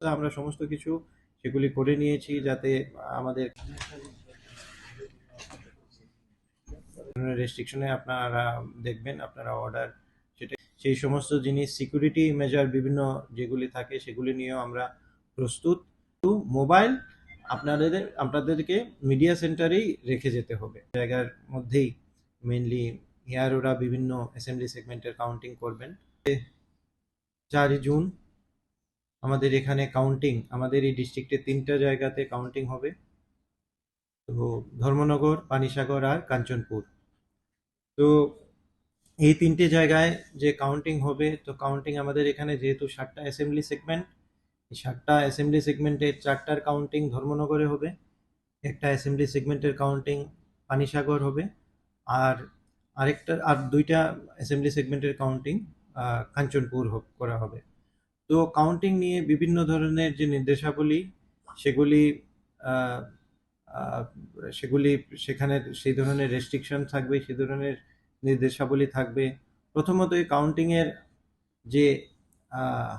তো আমরা সমস্ত কিছু সেগুলি করে নিয়েছি যাতে আমাদের রেস্ট্রিকশনে আপনারা দেখবেন, আপনারা অর্ডার সেটা সেই সমস্ত জিনিস সিকিউরিটি মেজার বিভিন্ন যেগুলি থাকে সেগুলি নিয়েও আমরা প্রস্তুত। মোবাইল আপনাদের আপনাদেরকে মিডিয়া সেন্টারেই রেখে যেতে হবে। জায়গার মধ্যেই মেনলি হেয়ার ওরা বিভিন্ন অ্যাসেম্বলি সেগমেন্টের কাউন্টিং করবেন। চারই জুন আমাদের এখানে কাউন্টিং আমাদের এই ডিস্ট্রিক্টে তিনটা জায়গাতে কাউন্টিং হবে। তো ধর্মনগর, পানিসাগর আর কাঞ্চনপুর। তো এই তিনটে জায়গায় যে কাউন্টিং হবে, তো কাউন্টিং আমাদের এখানে যেহেতু ষাটটা অ্যাসেম্বলি সেগমেন্ট এই ষাটটা অ্যাসেম্বলি সেগমেন্টের চারটার কাউন্টিং ধর্মনগরে হবে, একটা অ্যাসেম্বলি সেগমেন্টের কাউন্টিং পানিসাগর হবে, আর আরেকটা, আর দুইটা অ্যাসেম্বলি সেগমেন্টের কাউন্টিং কাঞ্চনপুর করা হবে। তো কাউন্টিং নিয়ে বিভিন্ন ধরনের যে নির্দেশাবলী, সেগুলি সেগুলি সেখানে সেই ধরনের রেস্ট্রিকশন থাকবে, সেই ধরনের নির্দেশাবলী থাকবে। প্রথমত এই কাউন্টিংয়ের যে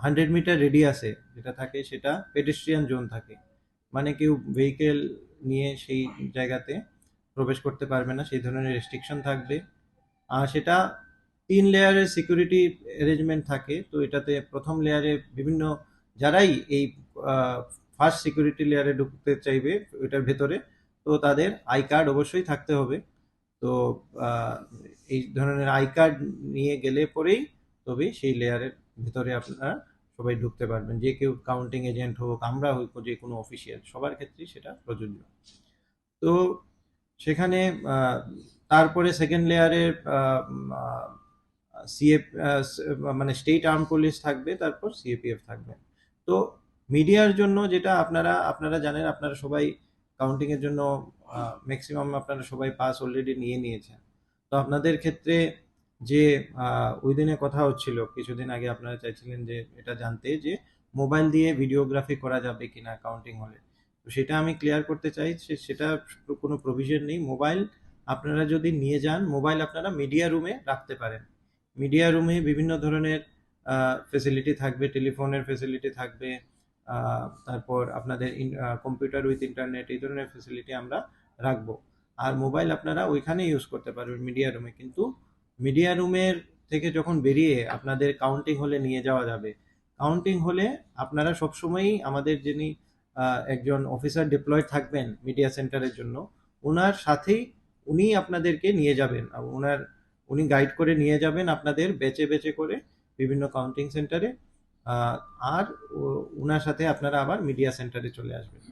হান্ড্রেড মিটার রেডিয়াসে যেটা থাকে, সেটা পেডেস্ট্রিয়ান জোন থাকে। মানে কেউ ভেহিকেল নিয়ে সেই জায়গাতে প্রবেশ করতে পারবে না, সেই ধরনের রেস্ট্রিকশন থাকবে। আর সেটা তিন লেয়ারের সিকিউরিটি অ্যারেঞ্জমেন্ট থাকে, তো এটাতে প্রথম লেয়ারে বিভিন্ন যারাই এই ফার্স্ট সিকিউরিটি লেয়ারে ঢুকতে চাইবে, ওইটার ভেতরে, তো তাদের আই কার্ড অবশ্যই থাকতে হবে। তো এই ধরনের আই কার্ড নিয়ে গেলে পরেই তবে সেই লেয়ারের ভেতরে আপনারা সবাই ঢুকতে পারবেন। যে কেউ কাউন্টিং এজেন্ট হোক, আমরা হোক, যে কোনো অফিসিয়াল সবার ক্ষেত্রেই সেটা প্রযোজ্য। তো সেখানে তারপরে সেকেন্ড লেয়ারে সিএফ মানে স্টেট আর্ম পুলিশ থাকবে, তারপর সিএপিএফ থাকবে। তো মিডিয়ার জন্য যেটা আপনারা আপনারা জানেন, আপনারা সবাই কাউন্টিং এর জন্য ম্যাক্সিমাম আপনারা সবাই পাস অলরেডি নিয়ে নিয়েছেন। তো আপনাদের ক্ষেত্রে যে ওই দিনে কথা হচ্ছিল, কিছুদিন আগে আপনারা চাইছিলেন যে, এটা জানতে যে মোবাইল দিয়ে ভিডিওগ্রাফি করা যাবে কিনা কাউন্টিং হলে। তো সেটা আমি ক্লিয়ার করতে চাই সেটা কোনো প্রভিশন নেই। মোবাইল আপনারা যদি নিয়ে যান মোবাইল আপনারা মিডিয়া রুমে রাখতে পারেন। মিডিয়া রুমে বিভিন্ন ধরনের ফেসিলিটি থাকবে, টেলিফোনের ফেসিলিটি থাকবে তারপর আপনাদের কম্পিউটার উইথ ইন্টারনেট এই ধরনের ফেসিলিটি আমরা রাখব। আর মোবাইল আপনারা ওইখানে ইউজ করতে পারবেন মিডিয়া রুমে। কিন্তু মিডিয়া রুমের থেকে যখন বেরিয়ে আপনাদের কাউন্টিং হলে নিয়ে যাওয়া যাবে কাউন্টিং হলে আপনারা সবসময়ই আমাদের যিনি একজন অফিসার ডিপ্লয়েড থাকবেন মিডিয়া সেন্টারের জন্য ওনার সাথেই উনি আপনাদেরকে নিয়ে যাবেন। ওনার উনি গাইড করে নিয়ে যাবেন আপনাদের বেচে বেচে করে বিভিন্ন কাউন্টিং সেন্টারে আর ওনার সাথে আপনারা আবার মিডিয়া সেন্টারে চলে আসবেন।